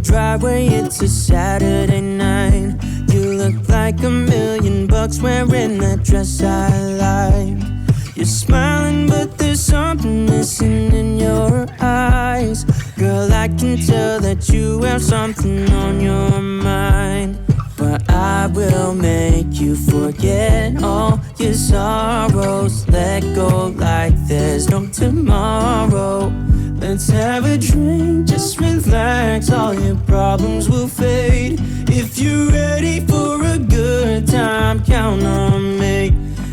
Broadway, it's a Saturday night. You look like a million bucks wearing that dress I like. You're smiling, but there's something missing in your eyes. Girl, I can tell that you have something on your mind. But I will make you forget all your sorrows. Let go like there's no tomorrow. Let's have a drink, just relax. All your problems will fade. If you're ready for a good time, count on me.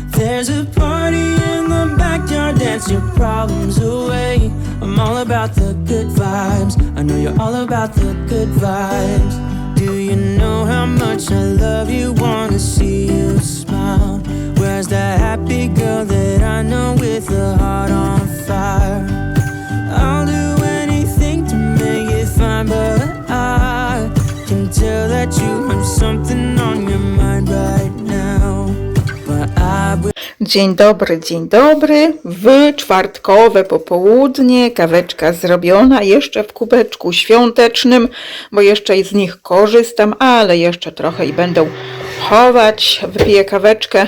There's a party in the backyard, dance your problems away. I'm all about the good vibes. I know you're all about the good vibes. Do you know how much I love you? Wanna see you smile. Where's that happy girl that I know with a heart on fire? But I can tell that you have something on your mind right now. But I will. Dzień dobry, dzień dobry. W czwartkowe popołudnie kaweczka zrobiona jeszcze w kubeczku świątecznym, bo jeszcze z nich korzystam, ale jeszcze trochę i będę chować. Wypiję kaweczkę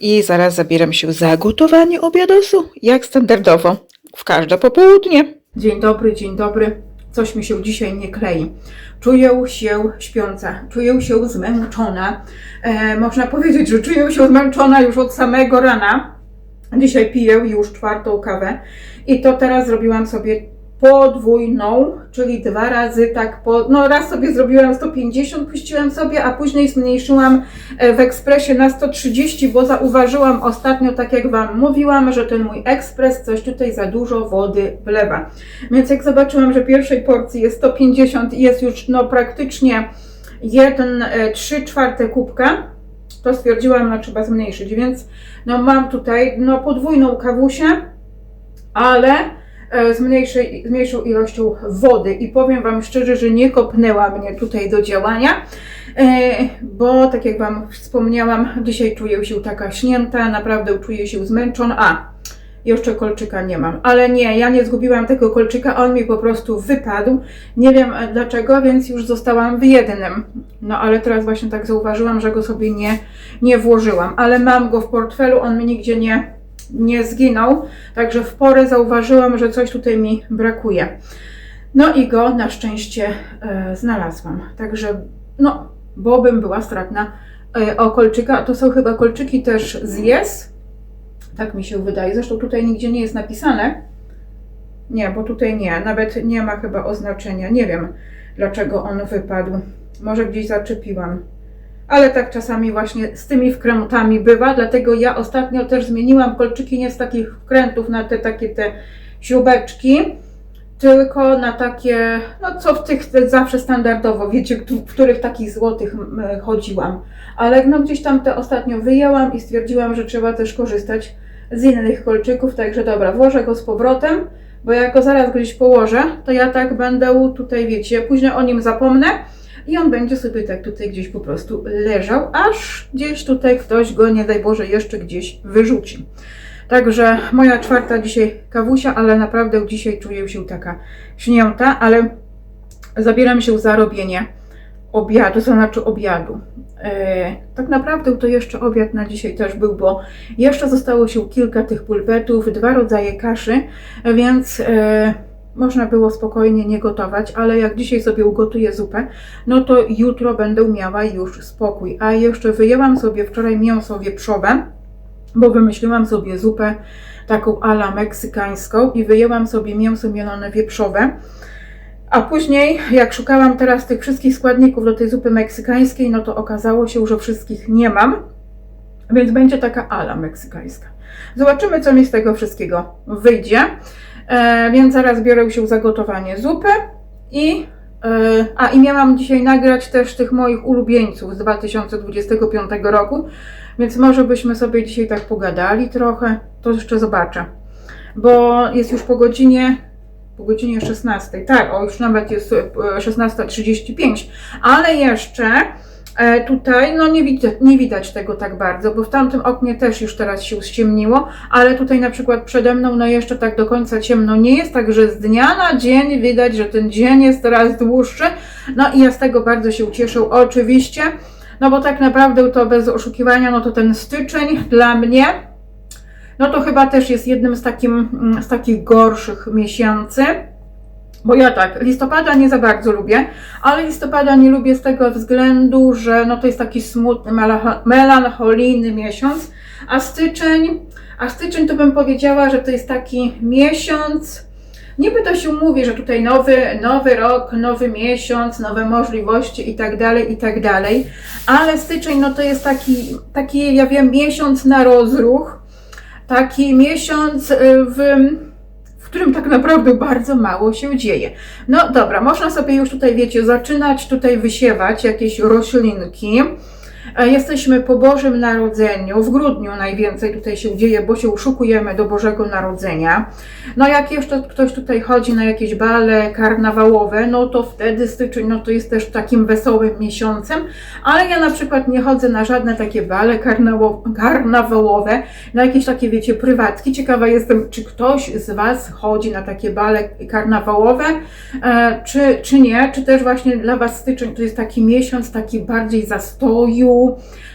i zaraz zabieram się za gotowanie obiadosu, jak standardowo w każde popołudnie. Dzień dobry, dzień dobry. Coś mi się dzisiaj nie klei. Czuję się śpiąca, czuję się zmęczona. E, można powiedzieć, że czuję się zmęczona już od samego rana. Dzisiaj piję już czwartą kawę i to teraz zrobiłam sobie podwójną, czyli dwa razy tak po, no raz sobie zrobiłam 150, puściłam sobie, a później zmniejszyłam e, w ekspresie na 130, bo zauważyłam ostatnio, tak jak Wam mówiłam, że ten mój ekspres coś tutaj za dużo wody wlewa. Więc jak zobaczyłam, że pierwszej porcji jest 150 i jest już no praktycznie 1, 3 czwarte kubka, to stwierdziłam, no trzeba zmniejszyć, więc no mam tutaj no podwójną kawusię, ale e, z, mniejszej, z mniejszą ilością wody i powiem Wam szczerze, że nie kopnęła mnie tutaj do działania, e, bo tak jak Wam wspomniałam, dzisiaj czuję się taka śnięta, naprawdę czuję się zmęczona. A, jeszcze kolczyka nie mam, ale nie, ja nie zgubiłam tego kolczyka, on mi po prostu wypadł. Nie wiem e, dlaczego, więc już zostałam w jednym. No ale teraz właśnie tak zauważyłam, że go sobie nie, nie włożyłam, ale mam go w portfelu, on mi nigdzie nie, nie zginął, także w porę zauważyłam, że coś tutaj mi brakuje. No i go na szczęście e, znalazłam. Także no, bo bym była stratna e, o kolczyka. To są chyba kolczyki też z Yes. Tak mi się wydaje. Zresztą tutaj nigdzie nie jest napisane. Nie, bo tutaj nie. Nawet nie ma chyba oznaczenia. Nie wiem dlaczego on wypadł. Może gdzieś zaczepiłam. Ale tak czasami właśnie z tymi wkrętami bywa, dlatego ja ostatnio też zmieniłam kolczyki nie z takich wkrętów na te takie te śrubeczki, tylko na takie, no co w tych zawsze standardowo, wiecie, w których takich złotych chodziłam. Ale no gdzieś tam te ostatnio wyjęłam i stwierdziłam, że trzeba też korzystać z innych kolczyków, także dobra, włożę go z powrotem, bo jak go zaraz gdzieś położę, to ja tak będę tutaj, wiecie, później o nim zapomnę i on będzie sobie tak tutaj gdzieś po prostu leżał, aż gdzieś tutaj ktoś go, nie daj Boże, jeszcze gdzieś wyrzuci. Także moja czwarta dzisiaj kawusia, ale naprawdę dzisiaj czuję się taka śnięta, ale zabieram się za robienie obiadu, to znaczy obiadu. E, tak naprawdę to jeszcze obiad na dzisiaj też był, bo jeszcze zostało się kilka tych pulpetów, dwa rodzaje kaszy, więc e, można było spokojnie nie gotować, ale jak dzisiaj sobie ugotuję zupę, no to jutro będę miała już spokój. A jeszcze wyjęłam sobie wczoraj mięso wieprzowe, bo wymyśliłam sobie zupę taką ala meksykańską i wyjęłam sobie mięso mielone wieprzowe. A później, jak szukałam teraz tych wszystkich składników do tej zupy meksykańskiej, no to okazało się, że wszystkich nie mam, więc będzie taka ala meksykańska. Zobaczymy, co mi z tego wszystkiego wyjdzie. E, więc zaraz biorę się za gotowanie zupy i e, a i miałam dzisiaj nagrać też tych moich ulubieńców z 2025 roku, więc może byśmy sobie dzisiaj tak pogadali trochę, to jeszcze zobaczę. Bo jest już po godzinie po godzinie 16. Tak, o już nawet jest e, 16.35, ale jeszcze E, tutaj no nie, widzę, nie widać tego tak bardzo, bo w tamtym oknie też już teraz się ściemniło, ale tutaj na przykład przede mną no jeszcze tak do końca ciemno nie jest, także z dnia na dzień widać, że ten dzień jest coraz dłuższy. No i ja z tego bardzo się cieszę oczywiście, no bo tak naprawdę to bez oszukiwania, no to ten styczeń dla mnie no to chyba też jest jednym z, takim, mm, z takich gorszych miesięcy. Bo ja tak, listopada nie za bardzo lubię, ale listopada nie lubię z tego względu, że no to jest taki smutny, melancho- melancholijny miesiąc, a styczeń, a styczeń to bym powiedziała, że to jest taki miesiąc, niby to się mówi, że tutaj nowy, nowy rok, nowy miesiąc, nowe możliwości i tak dalej, i tak dalej, ale styczeń no to jest taki, taki ja wiem, miesiąc na rozruch, taki miesiąc y, w którym tak naprawdę bardzo mało się dzieje. No dobra, można sobie już tutaj, wiecie, zaczynać tutaj wysiewać jakieś roślinki. E, Jesteśmy po Bożym Narodzeniu, w grudniu najwięcej tutaj się dzieje, bo się uszukujemy do Bożego Narodzenia. No jak jeszcze ktoś tutaj chodzi na jakieś bale karnawałowe, no to wtedy styczeń, no to jest też takim wesołym miesiącem, ale ja na przykład nie chodzę na żadne takie bale karnawałowe, na jakieś takie, wiecie, prywatki. Ciekawa jestem, czy ktoś z Was chodzi na takie bale karnawałowe, e, czy, czy nie, czy też właśnie dla Was styczeń to jest taki miesiąc taki bardziej zastoju,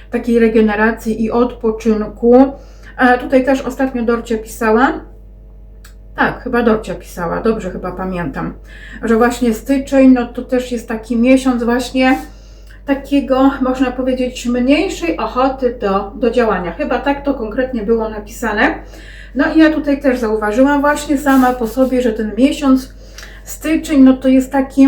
takiej regeneracji i odpoczynku. E, tutaj też ostatnio Dorcia pisała, tak, chyba Dorcia pisała, dobrze chyba pamiętam, że właśnie styczeń, no to też jest taki miesiąc właśnie takiego, można powiedzieć, mniejszej ochoty do, do działania. Chyba tak to konkretnie było napisane. No i ja tutaj też zauważyłam właśnie sama po sobie, że ten miesiąc styczeń, no to jest taki,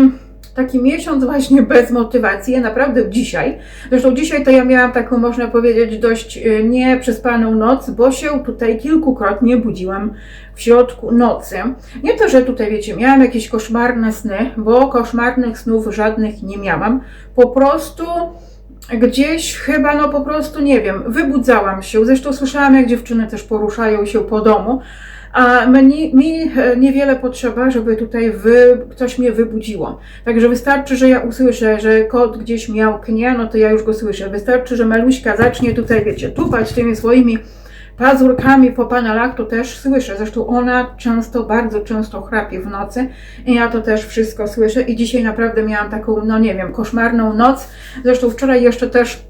taki miesiąc właśnie bez motywacji. Ja naprawdę dzisiaj, zresztą dzisiaj to ja miałam taką, można powiedzieć, dość y, nieprzespaną noc, bo się tutaj kilkukrotnie budziłam w środku nocy. Nie to, że tutaj wiecie, miałam jakieś koszmarne sny, bo koszmarnych snów żadnych nie miałam. Po prostu gdzieś chyba, no po prostu nie wiem, wybudzałam się. Zresztą słyszałam, jak dziewczyny też poruszają się po domu. A mnie, mi e, niewiele potrzeba, żeby tutaj wy, mnie wybudziło. Także wystarczy, że ja usłyszę, że kot gdzieś miałknie, no to ja już go słyszę. Wystarczy, że Meluśka zacznie tutaj, wiecie, tupać tymi swoimi pazurkami po panelach, to też słyszę. Zresztą ona często, bardzo często chrapie w nocy i ja to też wszystko słyszę. I dzisiaj naprawdę miałam taką, no nie wiem, koszmarną noc. Zresztą wczoraj jeszcze też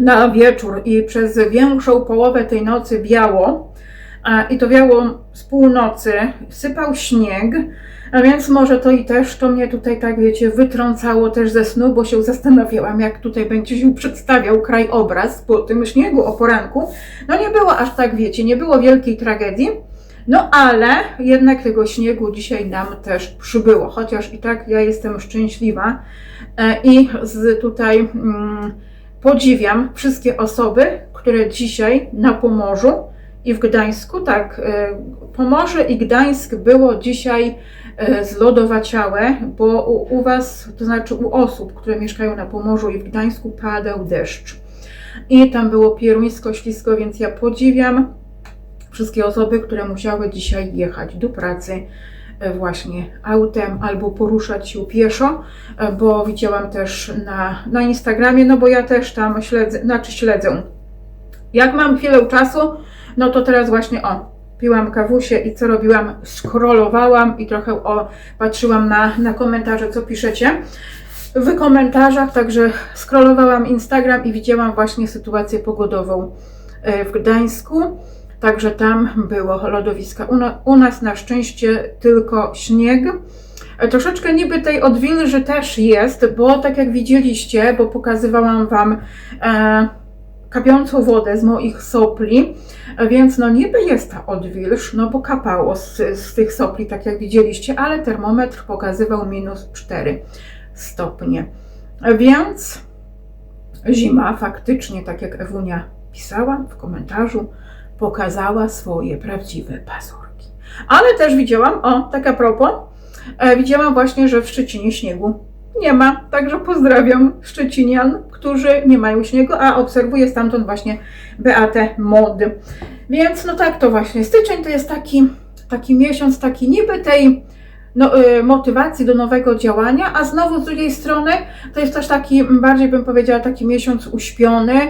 na wieczór i przez większą połowę tej nocy biało. I to wiało z północy, sypał śnieg, a więc może to i też to mnie tutaj, tak wiecie, wytrącało też ze snu, bo się zastanawiałam, jak tutaj będzie się przedstawiał krajobraz po tym śniegu o poranku. No nie było aż tak, wiecie, nie było wielkiej tragedii, no ale jednak tego śniegu dzisiaj nam też przybyło, chociaż i tak ja jestem szczęśliwa. E, i z tutaj mm, podziwiam wszystkie osoby, które dzisiaj na Pomorzu i w Gdańsku, tak, e, Pomorze i Gdańsk było dzisiaj e, zlodowaciałe, bo u, u Was, to znaczy u osób, które mieszkają na Pomorzu i w Gdańsku padał deszcz. I tam było pieruńsko, ślisko, więc ja podziwiam wszystkie osoby, które musiały dzisiaj jechać do pracy e, właśnie autem albo poruszać się pieszo, bo widziałam też na, na Instagramie, no bo ja też tam śledzę, znaczy śledzę. Jak mam chwilę czasu, no to teraz właśnie o, piłam kawusie i co robiłam? Scrollowałam i trochę o, patrzyłam na, na komentarze, co piszecie w komentarzach, także scrollowałam Instagram i widziałam właśnie sytuację pogodową e, w Gdańsku. Także tam było lodowiska. U, u nas na szczęście tylko śnieg. E, Troszeczkę niby tej odwilży też jest, bo tak jak widzieliście, bo pokazywałam Wam e, kapiącą wodę z moich sopli, więc no niby jest ta odwilż, no bo kapało z, z tych sopli, tak jak widzieliście, ale termometr pokazywał minus 4 stopnie. Więc zima faktycznie, tak jak Ewunia pisała w komentarzu, pokazała swoje prawdziwe pazurki. Ale też widziałam, o, tak a propos, e, widziałam właśnie, że w Szczecinie śniegu nie ma. Także pozdrawiam Szczecinian, którzy nie mają śniegu, a obserwuję stamtąd właśnie Beatę Mody. Więc no tak to właśnie, styczeń to jest taki, taki miesiąc, taki niby tej no, y, motywacji do nowego działania, a znowu z drugiej strony to jest też taki, bardziej bym powiedziała, taki miesiąc uśpiony,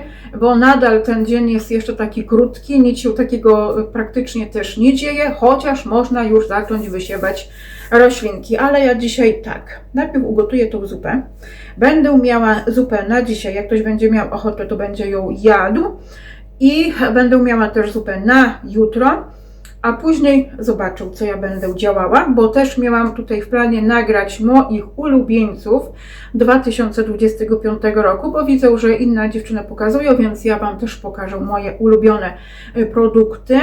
bo nadal ten dzień jest jeszcze taki krótki, nic się takiego praktycznie też nie dzieje, chociaż można już zacząć wysiewać roślinki. Ale ja dzisiaj tak, najpierw ugotuję tą zupę. Będę miała zupę na dzisiaj, jak ktoś będzie miał ochotę, to będzie ją jadł. I będę miała też zupę na jutro a później zobaczą, co ja będę działała, bo też miałam tutaj w planie nagrać moich ulubieńców 2025 roku, bo widzę, że inne dziewczyny pokazują, więc ja Wam też pokażę moje ulubione produkty.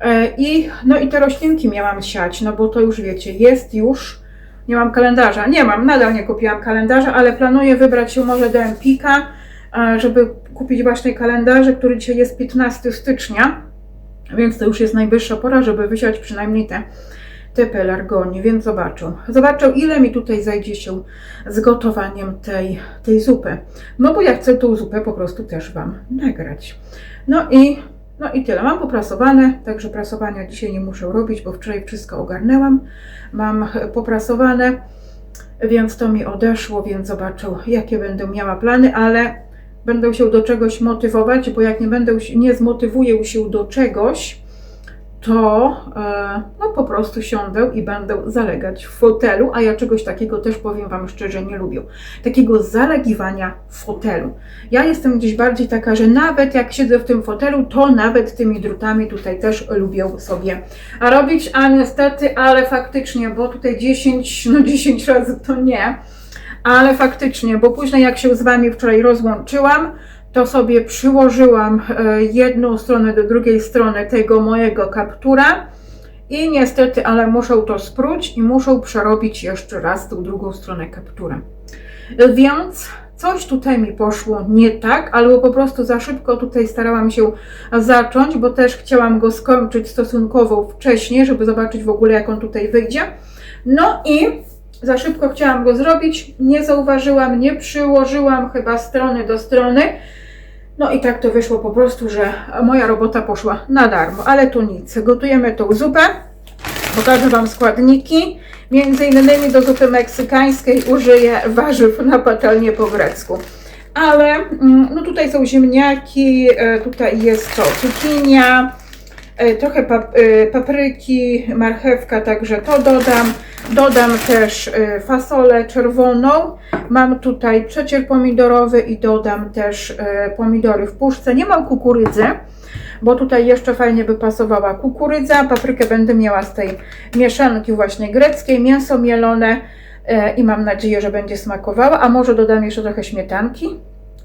E, I, no i te roślinki miałam siać, no bo to już wiecie, jest już, nie mam kalendarza, nie mam, nadal nie kupiłam kalendarza, ale planuję wybrać się może do Empika, e, żeby kupić właśnie kalendarze, który dzisiaj jest 15 stycznia, więc to już jest najwyższa pora, żeby wysiać przynajmniej te, te pelargonie, więc zobaczą. Zobaczą, ile mi tutaj zajdzie się z gotowaniem tej, tej zupy. No bo ja chcę tą zupę po prostu też Wam nagrać. No i, no i tyle. Mam poprasowane, także prasowania dzisiaj nie muszę robić, bo wczoraj wszystko ogarnęłam. Mam poprasowane, więc to mi odeszło, więc zobaczą, jakie będę miała plany, ale będę się do czegoś motywować, bo jak nie będę, nie zmotywuję się do czegoś, to e, no po prostu siądę i będę zalegać w fotelu, a ja czegoś takiego też powiem Wam szczerze nie lubię. Takiego zalegiwania w fotelu. Ja jestem gdzieś bardziej taka, że nawet jak siedzę w tym fotelu, to nawet tymi drutami tutaj też lubię sobie robić, a niestety, ale faktycznie, bo tutaj 10, no 10 razy to nie, ale faktycznie, bo później jak się z Wami wczoraj rozłączyłam, to sobie przyłożyłam e, jedną stronę do drugiej strony tego mojego kaptura i niestety, ale muszę to spróć i muszę przerobić jeszcze raz tą drugą stronę kaptura. Więc coś tutaj mi poszło nie tak, albo po prostu za szybko tutaj starałam się zacząć, bo też chciałam go skończyć stosunkowo wcześnie, żeby zobaczyć w ogóle jak on tutaj wyjdzie. No i za szybko chciałam go zrobić, nie zauważyłam, nie przyłożyłam chyba strony do strony. No i tak to wyszło po prostu, że moja robota poszła na darmo, ale to nic. Gotujemy tą zupę. Pokażę Wam składniki. Między innymi do zupy meksykańskiej użyję warzyw na patelnię po grecku. Ale mm, no tutaj są ziemniaki, e, tutaj jest to cukinia, trochę pap e, papryki, marchewka, także to dodam. Dodam też e, fasolę czerwoną. Mam tutaj przecier pomidorowy i dodam też e, pomidory w puszce. Nie mam kukurydzy, bo tutaj jeszcze fajnie by pasowała kukurydza. Paprykę będę miała z tej mieszanki właśnie greckiej, mięso mielone e, i mam nadzieję, że będzie smakowała. A może dodam jeszcze trochę śmietanki,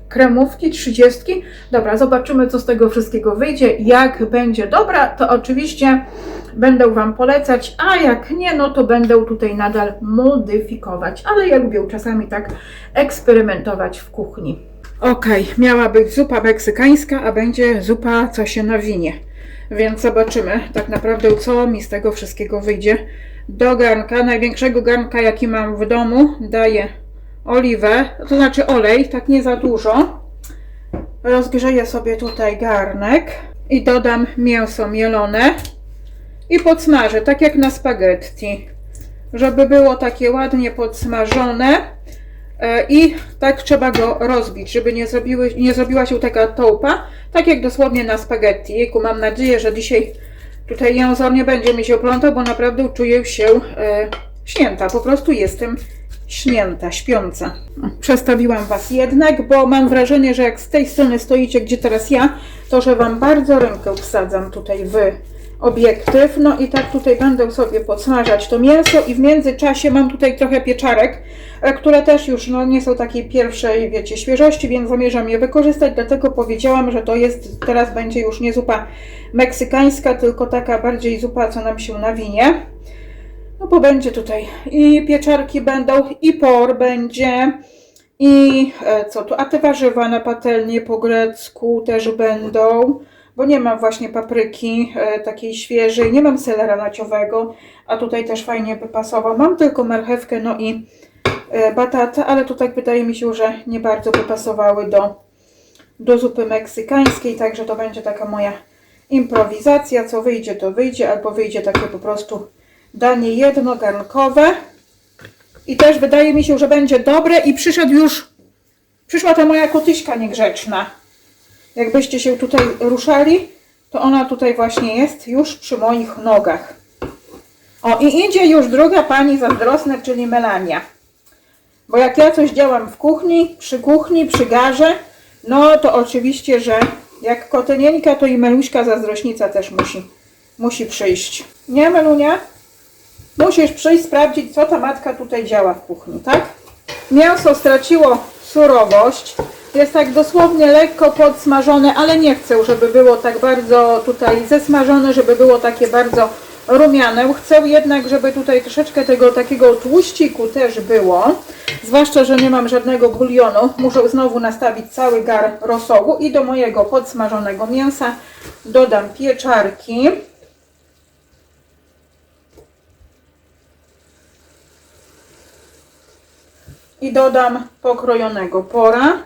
kremówki, trzydziestki. Dobra, zobaczymy co z tego wszystkiego wyjdzie. Jak będzie dobra, to oczywiście będę Wam polecać, a jak nie, no to będę tutaj nadal modyfikować. Ale ja lubię czasami tak eksperymentować w kuchni. Okej, miała być zupa meksykańska, a będzie zupa co się nawinie. Więc zobaczymy tak naprawdę, co mi z tego wszystkiego wyjdzie. Do garnka, największego garnka, jaki mam w domu, daję oliwę, to znaczy olej, tak nie za dużo. Rozgrzeję sobie tutaj garnek i dodam mięso mielone i podsmażę, tak jak na spaghetti, żeby było takie ładnie podsmażone. E, I tak trzeba go rozbić, żeby nie, zrobiły, nie zrobiła się taka tołpa, tak jak dosłownie na spaghetti. Jejku, mam nadzieję, że dzisiaj tutaj język nie będzie mi się plątał, bo naprawdę czuję się e, śnięta. Po prostu jestem śnięta, śpiąca. Przestawiłam Was jednak, bo mam wrażenie, że jak z tej strony stoicie, gdzie teraz ja, to że Wam bardzo rękę wsadzam tutaj w obiektyw. No i tak tutaj będę sobie podsmażać to mięso i w międzyczasie mam tutaj trochę pieczarek, e, które też już no, nie są takiej pierwszej, wiecie, świeżości, więc zamierzam je wykorzystać, dlatego powiedziałam, że to jest, teraz będzie już nie zupa meksykańska, tylko taka bardziej zupa, co nam się nawinie. No bo będzie tutaj i pieczarki będą, i por będzie, i e, co tu, a te warzywa na patelnię po grecku też będą, bo nie mam właśnie papryki e, takiej świeżej, nie mam selera naciowego, a tutaj też fajnie by pasował. Mam tylko marchewkę, no i e, batatę, ale tu tak wydaje mi się, że nie bardzo by pasowały do, do zupy meksykańskiej, także to będzie taka moja improwizacja, co wyjdzie to wyjdzie, albo wyjdzie takie po prostu danie jednogarnkowe. I też wydaje mi się, że będzie dobre i przyszedł już, przyszła ta moja kotyśka niegrzeczna. Jakbyście się tutaj ruszali, to ona tutaj właśnie jest, już przy moich nogach. O, i idzie już druga pani zazdrosna, czyli Melania. Bo jak ja coś działam w kuchni, przy kuchni, przy garze, no to oczywiście, że jak kotynieńka, to i Meluśka zazdrośnica też musi, musi przyjść. Nie, Melunia? Musisz przyjść sprawdzić, co ta matka tutaj działa w kuchni, tak? Mięso straciło surowość. Jest tak dosłownie lekko podsmażone, ale nie chcę, żeby było tak bardzo tutaj zesmażone, żeby było takie bardzo rumiane. Chcę jednak, żeby tutaj troszeczkę tego takiego tłuściku też było. Zwłaszcza, że nie mam żadnego bulionu. Muszę znowu nastawić cały gar rosołu i do mojego podsmażonego mięsa dodam pieczarki. I dodam pokrojonego pora.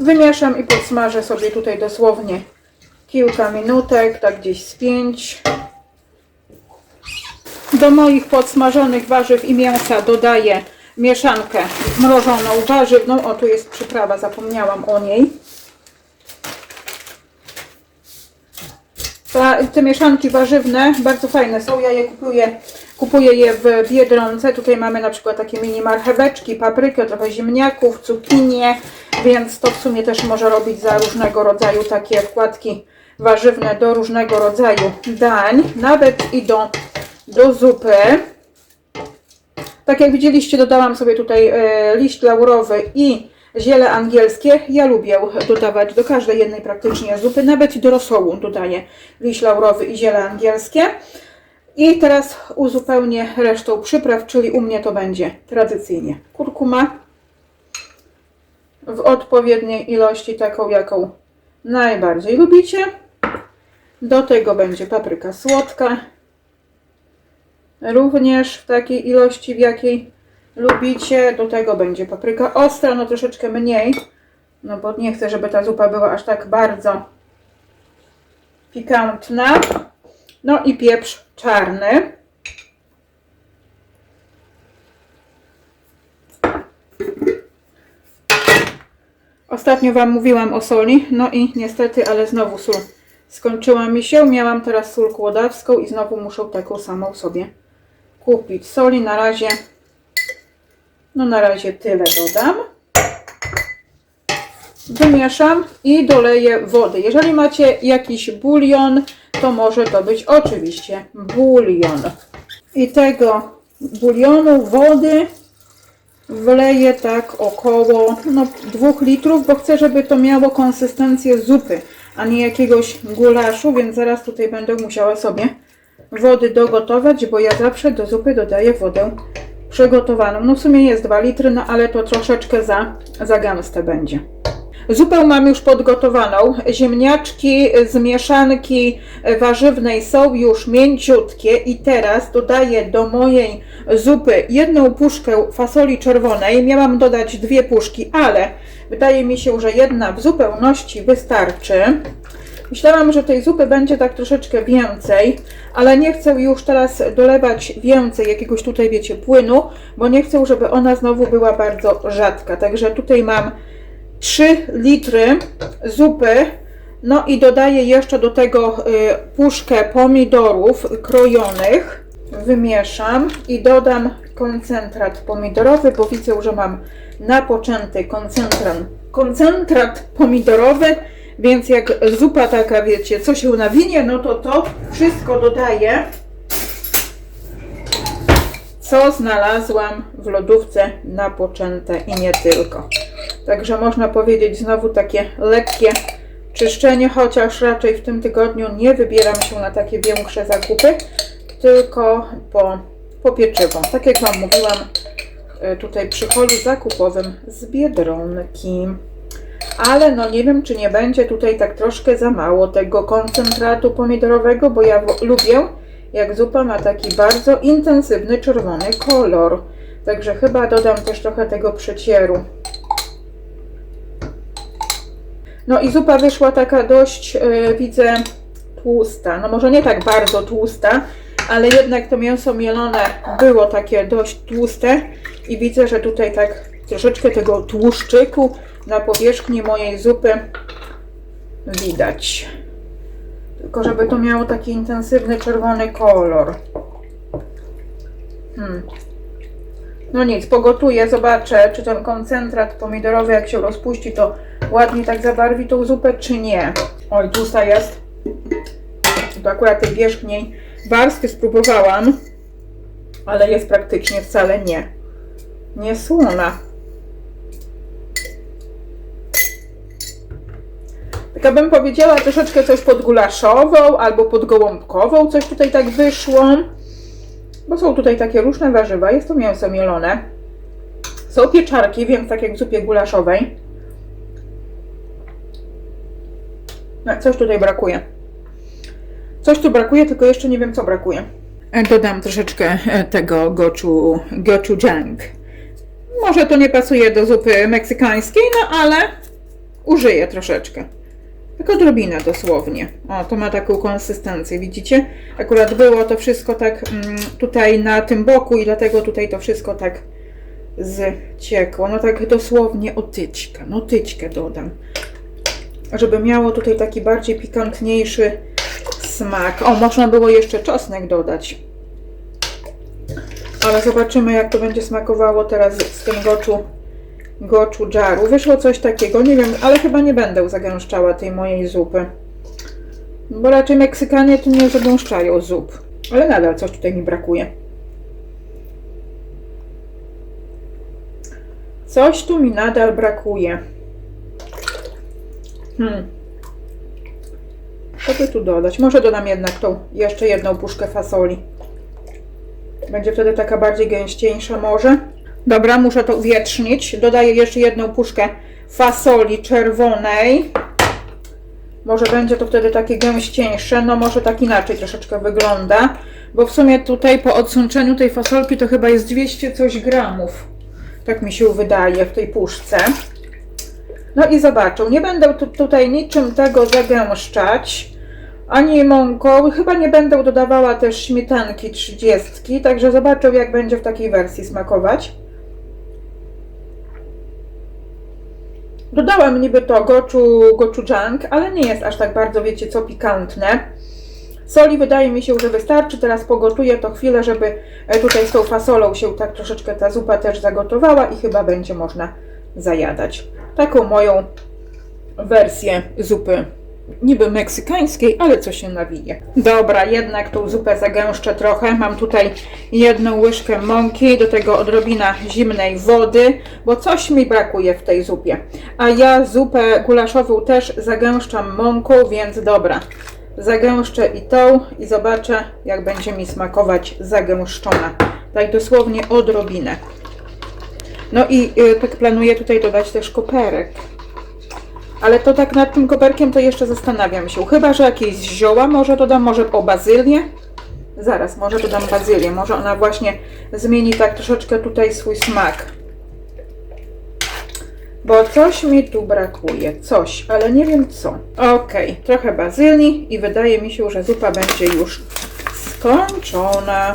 Wymieszam i podsmażę sobie tutaj dosłownie kilka minutek, tak gdzieś z pięć. Do moich podsmażonych warzyw i mięsa dodaję mieszankę mrożoną warzywną. O, tu jest przyprawa, zapomniałam o niej. Te mieszanki warzywne bardzo fajne są. Ja je kupuję, kupuję je w Biedronce. Tutaj mamy na przykład takie mini marcheweczki, paprykę, trochę ziemniaków, cukinię, więc to w sumie też może robić za różnego rodzaju takie wkładki warzywne do różnego rodzaju dań, nawet i do, do zupy. Tak jak widzieliście, dodałam sobie tutaj e, liść laurowy i ziele angielskie. Ja lubię dodawać do każdej jednej praktycznie zupy, nawet do rosołu dodaję liść laurowy i ziele angielskie. I teraz uzupełnię resztą przypraw, czyli u mnie to będzie tradycyjnie kurkuma w odpowiedniej ilości, taką jaką najbardziej lubicie. Do tego będzie papryka słodka, również w takiej ilości, w jakiej lubicie. Do tego będzie papryka ostra, no troszeczkę mniej, no bo nie chcę, żeby ta zupa była aż tak bardzo pikantna. No i pieprz czarny. Ostatnio Wam mówiłam o soli, no i niestety, ale znowu sól skończyła mi się. Miałam teraz sól kłodawską i znowu muszę taką samą sobie kupić. Soli na razie, no na razie tyle dodam. Wymieszam i doleję wody. Jeżeli macie jakiś bulion, to może to być oczywiście bulion. I tego bulionu, wody wleję tak około no, 2 litrów, bo chcę, żeby to miało konsystencję zupy, a nie jakiegoś gulaszu, więc zaraz tutaj będę musiała sobie wody dogotować, bo ja zawsze do zupy dodaję wodę przygotowaną. No w sumie jest 2 litry, no ale to troszeczkę za, za gęste będzie. Zupę mam już podgotowaną. Ziemniaczki z mieszanki warzywnej są już mięciutkie i teraz dodaję do mojej zupy jedną puszkę fasoli czerwonej. Miałam dodać dwie puszki, ale wydaje mi się, że jedna w zupełności wystarczy. Myślałam, że tej zupy będzie tak troszeczkę więcej, ale nie chcę już teraz dolewać więcej jakiegoś tutaj, wiecie, płynu, bo nie chcę, żeby ona znowu była bardzo rzadka. Także tutaj mam 3 litry zupy. No i dodaję jeszcze do tego y, puszkę pomidorów krojonych. Wymieszam i dodam koncentrat pomidorowy, bo widzę, że mam napoczęty koncentrat, koncentrat pomidorowy, więc jak zupa taka, wiecie, co się nawinie, no to to wszystko dodaję, co znalazłam w lodówce napoczęte i nie tylko. Także można powiedzieć znowu takie lekkie czyszczenie, chociaż raczej w tym tygodniu nie wybieram się na takie większe zakupy, tylko po, po pieczywo. Tak jak Wam mówiłam, y, tutaj przy holu zakupowym z Biedronki. Ale no nie wiem, czy nie będzie tutaj tak troszkę za mało tego koncentratu pomidorowego, bo ja lubię, jak zupa ma taki bardzo intensywny czerwony kolor. Także chyba dodam też trochę tego przecieru. No i zupa wyszła taka dość, e, widzę, tłusta. No może nie tak bardzo tłusta, ale jednak to mięso mielone było takie dość tłuste i widzę, że tutaj tak troszeczkę tego tłuszczyku na powierzchni mojej zupy widać. Tylko żeby to miało taki intensywny czerwony kolor. Hmm. No nic, pogotuję, zobaczę, czy ten koncentrat pomidorowy, jak się rozpuści, to ładnie tak zabarwi tą zupę, czy nie. Oj, tłusta jest. To akurat tej wierzchniej warstwy spróbowałam, ale jest praktycznie wcale nie. Nie słona. Taka bym powiedziała troszeczkę coś pod gulaszową albo pod gołąbkową, coś tutaj tak wyszło. Bo są tutaj takie różne warzywa, jest to mięso mielone. Są pieczarki, więc tak jak w zupie gulaszowej. No, coś tutaj brakuje. Coś tu brakuje, tylko jeszcze nie wiem co brakuje. E, Dodam troszeczkę e, tego gochu, gochujang. Może to nie pasuje do zupy meksykańskiej, no ale użyję troszeczkę. Tylko odrobinę dosłownie. O, to ma taką konsystencję, widzicie? Akurat było to wszystko tak mm, tutaj na tym boku i dlatego tutaj to wszystko tak zciekło. No tak dosłownie o tyczkę, no tyczkę dodam. Żeby miało tutaj taki bardziej pikantniejszy smak. O, można było jeszcze czosnek dodać. Ale zobaczymy jak to będzie smakowało teraz z tym goczu gochujara. Wyszło coś takiego, nie wiem, ale chyba nie będę zagęszczała tej mojej zupy. Bo raczej Meksykanie tu nie zagęszczają zup. Ale nadal coś tutaj mi brakuje. Coś tu mi nadal brakuje. Hmm. Co by tu dodać? Może dodam jednak tą jeszcze jedną puszkę fasoli. Będzie wtedy taka bardziej gęściejsza może. Dobra, muszę to uwietrznić. Dodaję jeszcze jedną puszkę fasoli czerwonej. Może będzie to wtedy takie gęściejsze, no może tak inaczej troszeczkę wygląda. Bo w sumie tutaj po odsączeniu tej fasolki to chyba jest 200 coś gramów. Tak mi się wydaje w tej puszce. No i zobaczą, nie będę tu, tutaj niczym tego zagęszczać, ani mąką, chyba nie będę dodawała też śmietanki 30, także zobaczą jak będzie w takiej wersji smakować. Dodałam niby to gochu, gochujang, ale nie jest aż tak bardzo, wiecie co, pikantne. Soli wydaje mi się, że wystarczy. Teraz pogotuję to chwilę, żeby e, tutaj z tą fasolą się tak troszeczkę ta zupa też zagotowała i chyba będzie można zajadać. Taką moją wersję zupy niby meksykańskiej, ale co się nawije. Dobra, jednak tą zupę zagęszczę trochę. Mam tutaj jedną łyżkę mąki, do tego odrobina zimnej wody, bo coś mi brakuje w tej zupie. A ja zupę gulaszową też zagęszczam mąką, więc dobra. Zagęszczę i tą i zobaczę, jak będzie mi smakować zagęszczona. Tak dosłownie odrobinę. No i y, tak planuję tutaj dodać też koperek. Ale to tak nad tym koperkiem to jeszcze zastanawiam się. Chyba, że jakieś zioła może dodam, może o bazylię? Zaraz, może dodam bazylię. Może ona właśnie zmieni tak troszeczkę tutaj swój smak. Bo coś mi tu brakuje. Coś, ale nie wiem co. Okej, trochę bazylii i wydaje mi się, że zupa będzie już skończona.